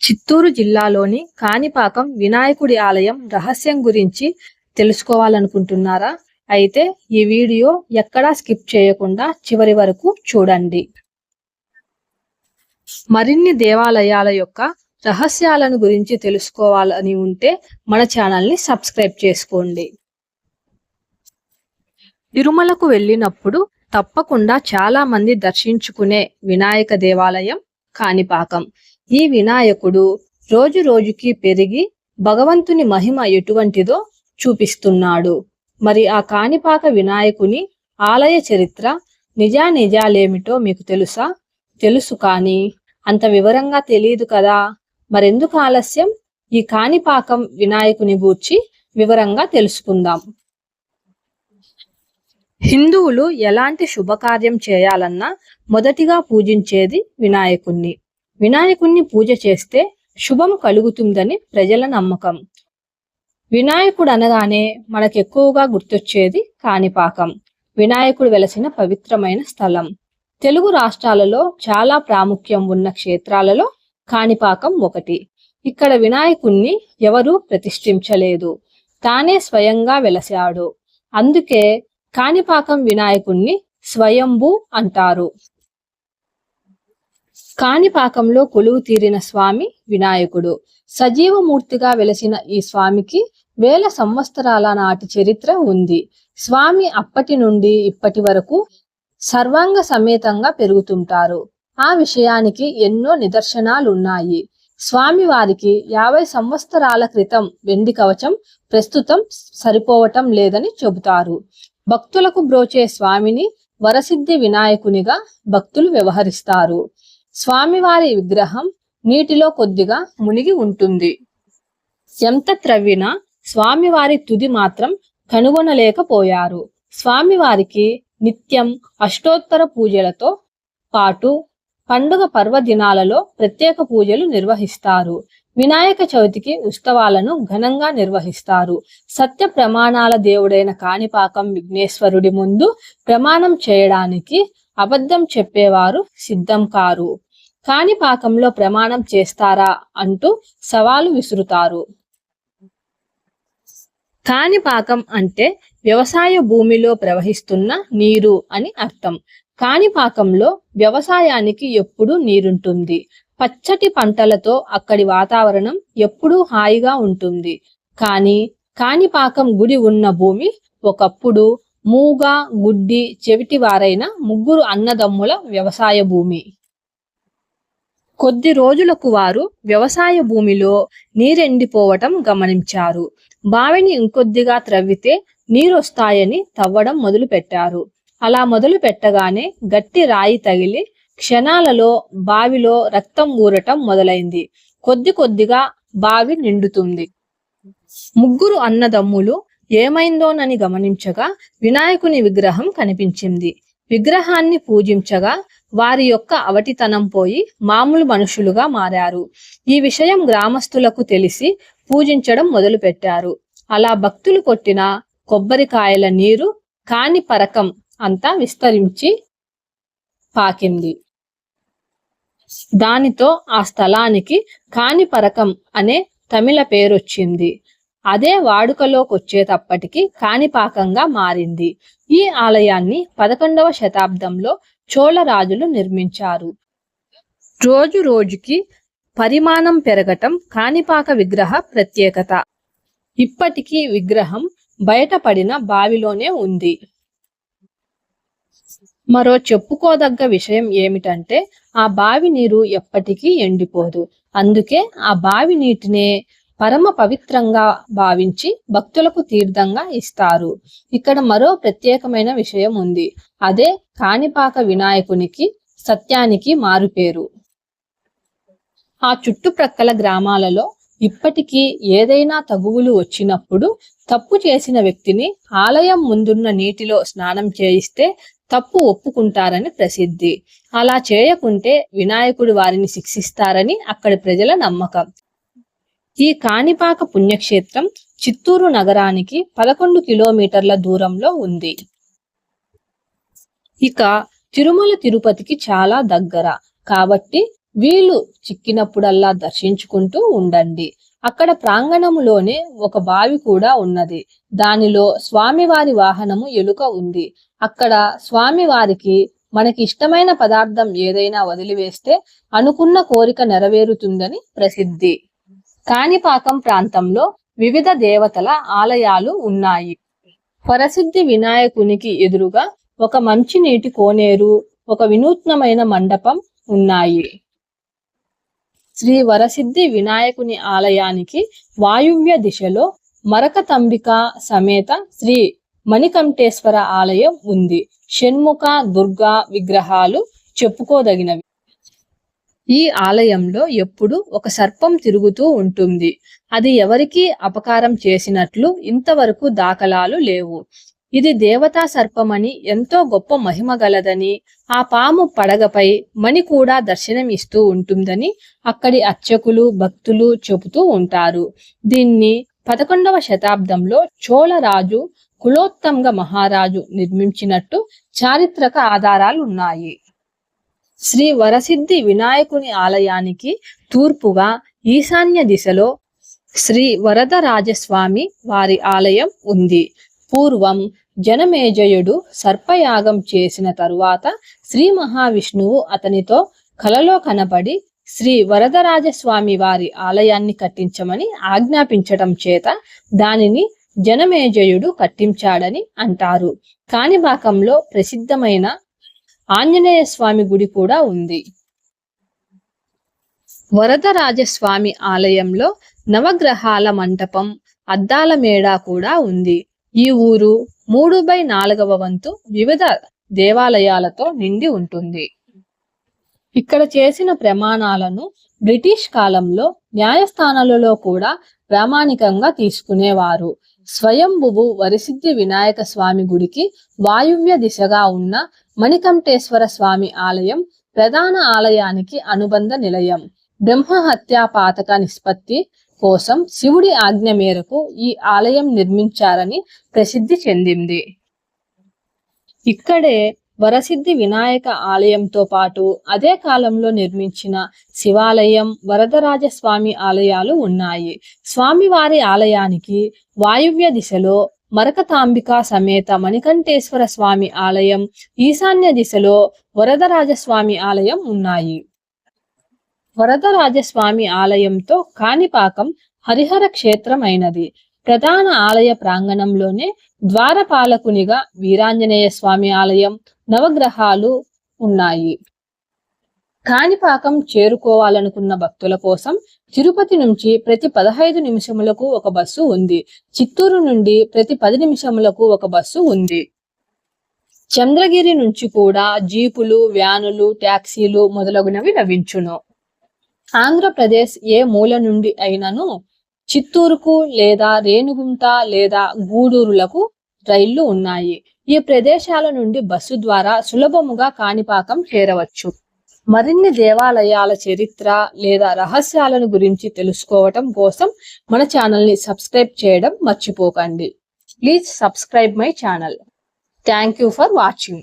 చిత్తూరు జిల్లాలోని కాణిపాకం వినాయకుడి ఆలయం రహస్యం గురించి తెలుసుకోవాలనుకుంటున్నారా? అయితే ఈ వీడియో ఎక్కడా స్కిప్ చేయకుండా చివరి వరకు చూడండి. మరిన్ని దేవాలయాల యొక్క రహస్యాలను గురించి తెలుసుకోవాలని ఉంటే మన ఛానల్ని సబ్స్క్రైబ్ చేసుకోండి. తిరుమలకు వెళ్ళినప్పుడు తప్పకుండా చాలా మంది దర్శించుకునే వినాయక దేవాలయం కాణిపాకం. ఈ వినాయకుడు రోజు రోజుకి పెరిగి భగవంతుని మహిమ ఎటువంటిదో చూపిస్తున్నాడు. మరి ఆ కాణిపాక వినాయకుని ఆలయ చరిత్ర నిజానిజాలేమిటో మీకు తెలుసా? తెలుసు కానీ అంత వివరంగా తెలియదు కదా. మరెందుకు ఆలస్యం? ఈ కాణిపాకం వినాయకుని గూర్చి వివరంగా తెలుసుకుందాం. హిందువులు ఎలాంటి శుభకార్యం చేయాలన్నా మొదటిగా పూజించేది వినాయకుణ్ణి. వినాయకుణ్ణి పూజ చేస్తే శుభం కలుగుతుందని ప్రజల నమ్మకం. వినాయకుడు అనగానే మనకెక్కువగా గుర్తొచ్చేది కాణిపాకం. వినాయకుడు వెలసిన పవిత్రమైన స్థలం. తెలుగు రాష్ట్రాలలో చాలా ప్రాముఖ్యం ఉన్న క్షేత్రాలలో కాణిపాకం ఒకటి. ఇక్కడ వినాయకుణ్ణి ఎవరూ ప్రతిష్ఠించలేదు. తానే స్వయంగా వెలసాడు అందుకే కాణిపాకం వినాయకుణ్ణి స్వయంభూ అంటారు. కాణిపాకంలో కొలువు తీరిన స్వామి వినాయకుడు. సజీవమూర్తిగా వెలసిన ఈ స్వామికి వేల సంవత్సరాల నాటి చరిత్ర ఉంది. స్వామి అప్పటి నుండి ఇప్పటి వరకు సర్వాంగ సమేతంగా పెరుగుతుంటారు. ఆ విషయానికి ఎన్నో నిదర్శనాలున్నాయి. స్వామి వారికి యాభై సంవత్సరాల క్రితం వెండి కవచం ప్రస్తుతం సరిపోవటం లేదని చెబుతారు. భక్తులకు బ్రోచే స్వామిని వరసిద్ధి వినాయకునిగా భక్తులు వ్యవహరిస్తారు. స్వామివారి విగ్రహం నీటిలో కొద్దిగా మునిగి ఉంటుంది. ఎంత త్రవ్వినా స్వామివారి తుది మాత్రం కనుగొనలేకపోయారు. స్వామివారికి నిత్యం అష్టోత్తర పూజలతో పాటు పండుగ పర్వదినాలలో ప్రత్యేక పూజలు నిర్వహిస్తారు. వినాయక చవితికి ఉత్సవాలను ఘనంగా నిర్వహిస్తారు. సత్య ప్రమాణాల దేవుడైన కాణిపాకం విఘ్నేశ్వరుడి ముందు ప్రమాణం చేయడానికి అబద్ధం చెప్పేవారు సిద్ధం కారు. కాణిపాకంలో ప్రమాణం చేస్తారా అంటూ సవాలు విసురుతారు. కాణిపాకం అంటే వ్యవసాయ భూమిలో ప్రవహిస్తున్న నీరు అని అర్థం. కాణిపాకంలో వ్యవసాయానికి ఎప్పుడూ నీరుంటుంది. పచ్చటి పంటలతో అక్కడి వాతావరణం ఎప్పుడూ హాయిగా ఉంటుంది. కానీ కాణిపాకం గుడి ఉన్న భూమి ఒకప్పుడు మూగ గుడ్డి చెవిటి వారైన ముగ్గురు అన్నదమ్ముల వ్యవసాయ భూమి. కొద్ది రోజులకు వారు వ్యవసాయ భూమిలో నీరెండిపోవటం గమనించారు. బావిని ఇంకొద్దిగా త్రవ్వితే నీరొస్తాయని తవ్వడం మొదలు పెట్టారు అలా మొదలు పెట్టగానే గట్టి రాయి తగిలి క్షణాలలో బావిలో రక్తం ఊరటం మొదలైంది. కొద్ది కొద్దిగా బావి నిండుతుంది. ముగ్గురు అన్నదమ్ములు ఏమైందోనని గమనించగా వినాయకుని విగ్రహం కనిపించింది. విగ్రహాన్ని పూజించగా వారి యొక్క అవటితనం పోయి మామూలు మనుషులుగా మారారు. ఈ విషయం గ్రామస్తులకు తెలిసి పూజించడం మొదలుపెట్టారు. అలా భక్తులు కొట్టిన కొబ్బరికాయల నీరు కాని పరకం అంతా విస్తరించి పాకింది. దానితో ఆ స్థలానికి కాణిపరకం అనే తమిళ పేరొచ్చింది. అదే వాడుకలోకి వచ్చేటప్పటికి కాణిపాకంగా మారింది. ఈ ఆలయాన్ని పదకొండవ శతాబ్దంలో చోళరాజులు నిర్మించారు. రోజు రోజుకి పరిమాణం పెరగటం కాణిపాక విగ్రహ ప్రత్యేకత. ఇప్పటికీ విగ్రహం బయటపడిన బావిలోనే ఉంది. మరో చెప్పుకోదగ్గ విషయం ఏమిటంటే ఆ బావి నీరు ఎప్పటికీ ఎండిపోదు. అందుకే ఆ బావి నీటినే పరమ పవిత్రంగా భావించి భక్తులకు తీర్థంగా ఇస్తారు. ఇక్కడ మరో ప్రత్యేకమైన విషయం ఉంది. అదే కాణిపాక వినాయకునికి సత్యానికి మారుపేరు. ఆ చుట్టుప్రక్కల గ్రామాలలో ఇప్పటికీ ఏదైనా తగువులు వచ్చినప్పుడు తప్పు చేసిన వ్యక్తిని ఆలయం ముందున్న నీటిలో స్నానం చేయిస్తే తప్పు ఒప్పుకుంటారని ప్రసిద్ధి. అలా చేయకుంటే వినాయకుడు వారిని శిక్షిస్తారని అక్కడి ప్రజల నమ్మకం. ఈ కాణిపాక పుణ్యక్షేత్రం చిత్తూరు నగరానికి పదకొండు కిలోమీటర్ల దూరంలో ఉంది. ఇక తిరుమల తిరుపతికి చాలా దగ్గర. కాబట్టి వీలు చిక్కినప్పుడల్లా దర్శించుకుంటూ ఉండండి. అక్కడ ప్రాంగణములోనే ఒక బావి కూడా ఉన్నది. దానిలో స్వామివారి వాహనము ఎలుక ఉంది. అక్కడ స్వామివారికి మనకి ఇష్టమైన పదార్థం ఏదైనా వదిలివేస్తే అనుకున్న కోరిక నెరవేరుతుందని ప్రసిద్ధి. కాణిపాకం ప్రాంతంలో వివిధ దేవతల ఆలయాలు ఉన్నాయి. పరసిద్ధి వినాయకునికి ఎదురుగా ఒక మంచినీటి కోనేరు ఒక వినూత్నమైన మండపం ఉన్నాయి. శ్రీ వరసిద్ధి వినాయకుని ఆలయానికి వాయువ్య దిశలో మరకతంబిక సమేత శ్రీ మణికంఠేశ్వర ఆలయం ఉంది. షణ్ముఖ దుర్గా విగ్రహాలు చెప్పుకోదగినవి. ఈ ఆలయంలో ఎప్పుడు ఒక సర్పం తిరుగుతూ ఉంటుంది. అది ఎవరికి అపకారం చేసినట్లు ఇంతవరకు దాఖలాలు లేవు. ఇది దేవతా సర్పమని ఎంతో గొప్ప మహిమ గలదని ఆ పాము పడగపై మణి కూడా దర్శనం ఇస్తూ ఉంటుందని అక్కడి అర్చకులు భక్తులు చెబుతూ ఉంటారు. దీన్ని పదకొండవ శతాబ్దంలో చోళరాజు కులోత్తంగ మహారాజు నిర్మించినట్టు చారిత్రక ఆధారాలు ఉన్నాయి శ్రీ వరసిద్ధి వినాయకుని ఆలయానికి తూర్పుగా ఈశాన్య దిశలో శ్రీ వరదరాజస్వామి వారి ఆలయం ఉంది. పూర్వం జనమేజయుడు సర్పయాగం చేసిన తరువాత శ్రీ మహావిష్ణువు అతనితో కలలో కనబడి శ్రీ వరదరాజస్వామి వారి ఆలయాన్ని కట్టించమని ఆజ్ఞాపించటం చేత దానిని జనమేజయుడు కట్టించాడని అంటారు. కాణిపాకంలో ప్రసిద్ధమైన ఆంజనేయ స్వామి గుడి కూడా ఉంది. వరదరాజస్వామి ఆలయంలో నవగ్రహాల మంటపం అద్దాల మేడ కూడా ఉంది. ఈ ఊరు మూడు బై నాలుగవ వంతు వివిధ దేవాలయాలతో నిండి ఉంటుంది. ఇక్కడ చేసిన ప్రమాణాలను బ్రిటిష్ కాలంలో న్యాయస్థానాలలో కూడా ప్రామాణికంగా తీసుకునేవారు. స్వయంభువు వరిసిద్ధి వినాయక స్వామి గుడికి వాయువ్య దిశగా ఉన్న మణికంఠేశ్వర స్వామి ఆలయం ప్రధాన ఆలయానికి అనుబంధ నిలయం. బ్రహ్మహత్యా పాతక నిష్పత్తి కోసం శివుడి ఆజ్ఞ మేరకు ఈ ఆలయం నిర్మించారని ప్రసిద్ధి చెందింది. ఇక్కడే వరసిద్ధి వినాయక ఆలయంతో పాటు అదే కాలంలో నిర్మించిన శివాలయం వరదరాజస్వామి ఆలయాలు ఉన్నాయి. స్వామివారి ఆలయానికి వాయువ్య దిశలో మరకతాంబిక సమేత మణికంఠేశ్వర స్వామి ఆలయం ఈశాన్య దిశలో వరదరాజస్వామి ఆలయం ఉన్నాయి. వరదరాజస్వామి ఆలయంతో కాణిపాకం హరిహర క్షేత్రమైనది. ప్రధాన ఆలయ ప్రాంగణంలోనే ద్వారపాలకునిగా వీరాంజనేయ స్వామి ఆలయం నవగ్రహాలు ఉన్నాయి. కాణిపాకం చేరుకోవాలనుకున్న భక్తుల కోసం తిరుపతి నుంచి ప్రతి పదహైదు నిమిషములకు ఒక బస్సు ఉంది. చిత్తూరు నుండి ప్రతి పది నిమిషములకు ఒక బస్సు ఉంది. చంద్రగిరి నుంచి కూడా జీపులు వ్యానులు ట్యాక్సీలు మొదలగునవి లభించును. ఆంధ్రప్రదేశ్ ఏ మూల నుండి అయినను చిత్తూరుకు లేదా రేణుగుంట లేదా గూడూరులకు రైళ్ళు ఉన్నాయి. ఈ ప్రదేశాల నుండి బస్సు ద్వారా సులభముగా కాణిపాకం చేరవచ్చు. మరిన్ని దేవాలయాల చరిత్ర లేదా రహస్యాలను గురించి తెలుసుకోవటం కోసం మన ఛానల్ని సబ్స్క్రైబ్ చేయడం మర్చిపోకండి. Please subscribe my channel. Thank you for watching.